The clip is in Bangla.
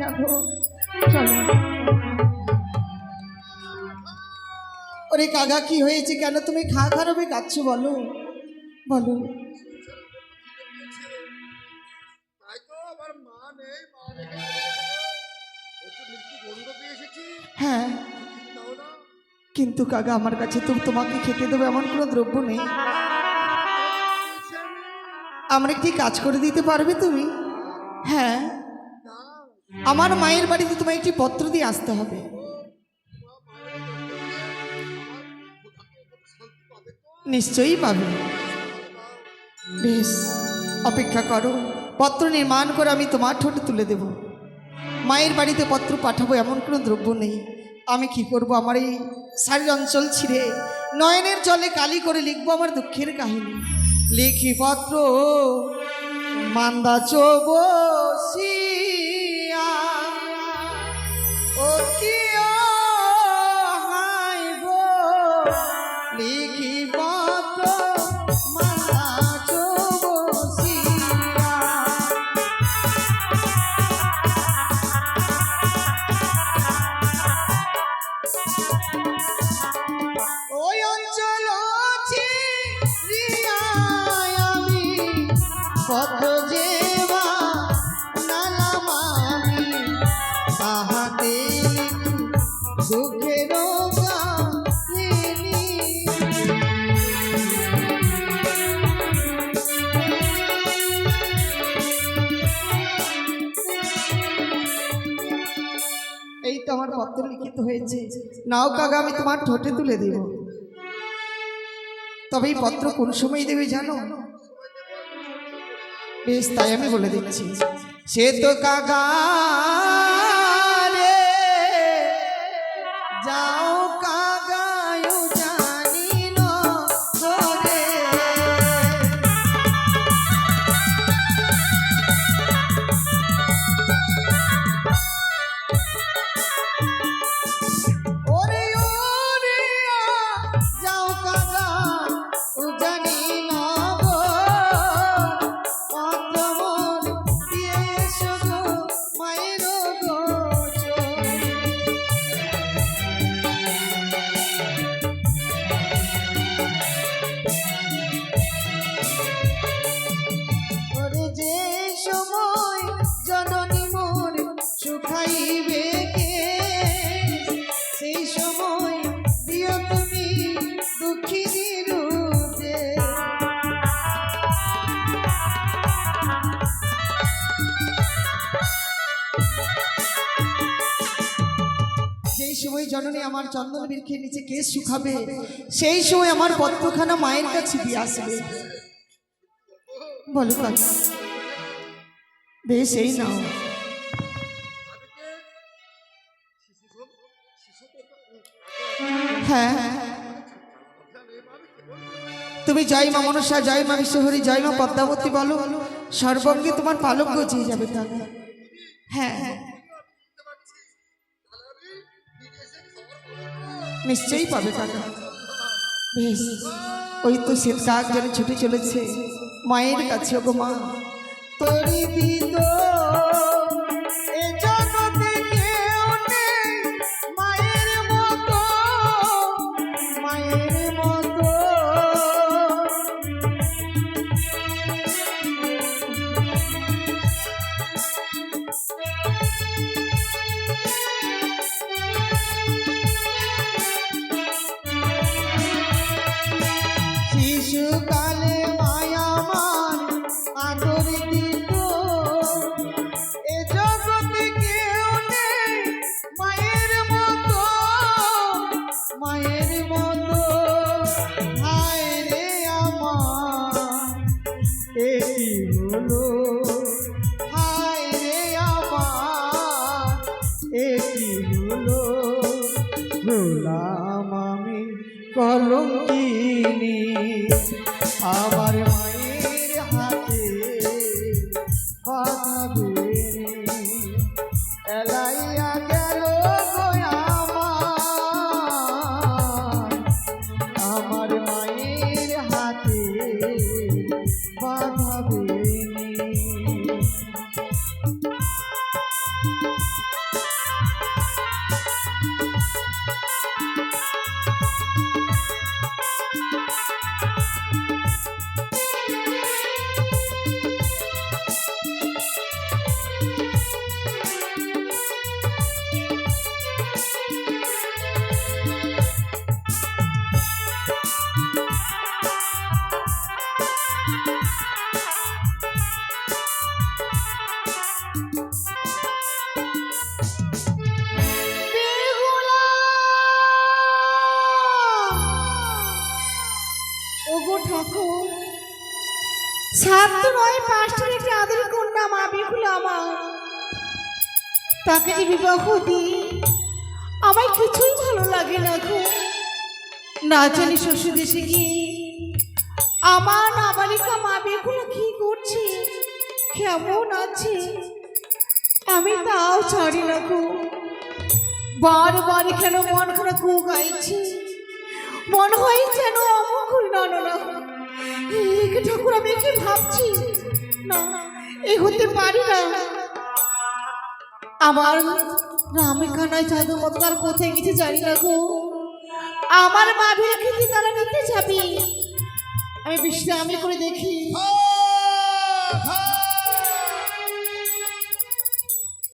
না চলো। ওরে কাকা কি হয়েছে কেন তুমি খা খারাপে কাঁদছো বলো? বলো। তাই তো আমার মা নেই মা রেখে ও তো মৃত্যু বন্ধ পেয়ে এসেছি। হ্যাঁ। কিন্তু কাকা আমার কাছে তো তোমাকে খেতে দেবে এমন কোনো দ্রব্য নেই। আমার একটি কাজ করে দিতে পারবে তুমি? হ্যাঁ। আমার মায়ের বাড়িতে তোমায় একটি পত্র দিয়ে আসতে হবে। নিশ্চয়ই পাবে। বেশ, অপেক্ষা করো। পত্র নির্মাণ করে আমি তোমার ঠোঁটে তুলে দেব। মায়ের বাড়িতে পত্র পাঠাবো এমন কোনো দ্রব্য নেই। আমি কি করব? আমার এই শাড়ির অঞ্চল ছিঁড়ে নয়নের জলে কালি করে লিখব আমার দুঃখের কাহিনী। লিখি পত্র, মান্দা চবসিয়া পথ যেবা আমি তাহাতে দুঃখের এই তো আমার পত্র লিখিত হয়েছে। নাও আমি তোমার ঠোঁটে তুলে দেব। তবে এই পত্র কোন সময় দেবে জানো? বেশ তাই আমি বলে দিচ্ছি। সে তো কাকা সময় জননী আমার চন্দন বৃক্ষের নিচে কেস শুকাবে? সেই সময় আমার পত্রখানা মায়ের কাছে দিয়ে আসবে। বলো বেশ এই নাও। হ্যাঁ কি বলব? তুমি জয় মা মনসা জয় মা বিশ্বহরি জয় মা পদ্মাবতী বলো। সর্বঙ্গে তোমার পালক গজিয়ে যাবে কাকা হ্যাঁ। নিশ্চয়ই পাবে কাকা বেশ, ওই তো সে কাক যেন ছুটে চলেছে। মায়ের কাছে গো মা তোর দিত হলো হায় রে আমার এটি হলো হলাম আমি কলঙ্কিনী। আমার মায়ের হাতে বাঁধাবে এলাইয়া গেল আমার মায়ের হাতে সাত তো নয় পাঁচটার একটি আদের কন্যা মা বিহুল আমার। তাকে যে বিবাহ দিই আমার কিছুই ভালো লাগে না গো। না জানি শ্বশুর দেশে গিয়ে আমার নাবালিকা মা বিহুল কি করছে, কেমন আছে, আমি তাও ছাড়ি না গো। বারবার কেন মন খারাপ গাইছে, মন হয় যেন অমুক না না ঠাকুর, আমি কি ভাবছি? না, এ হতে পারি না। আমার রামিকানায় জাদু মতো আর কোথায় গেছে, জানি না গো। আমার মা বিরাখিতে তারা নিতে যাবি? আমি বিশ্রামি করে দেখি।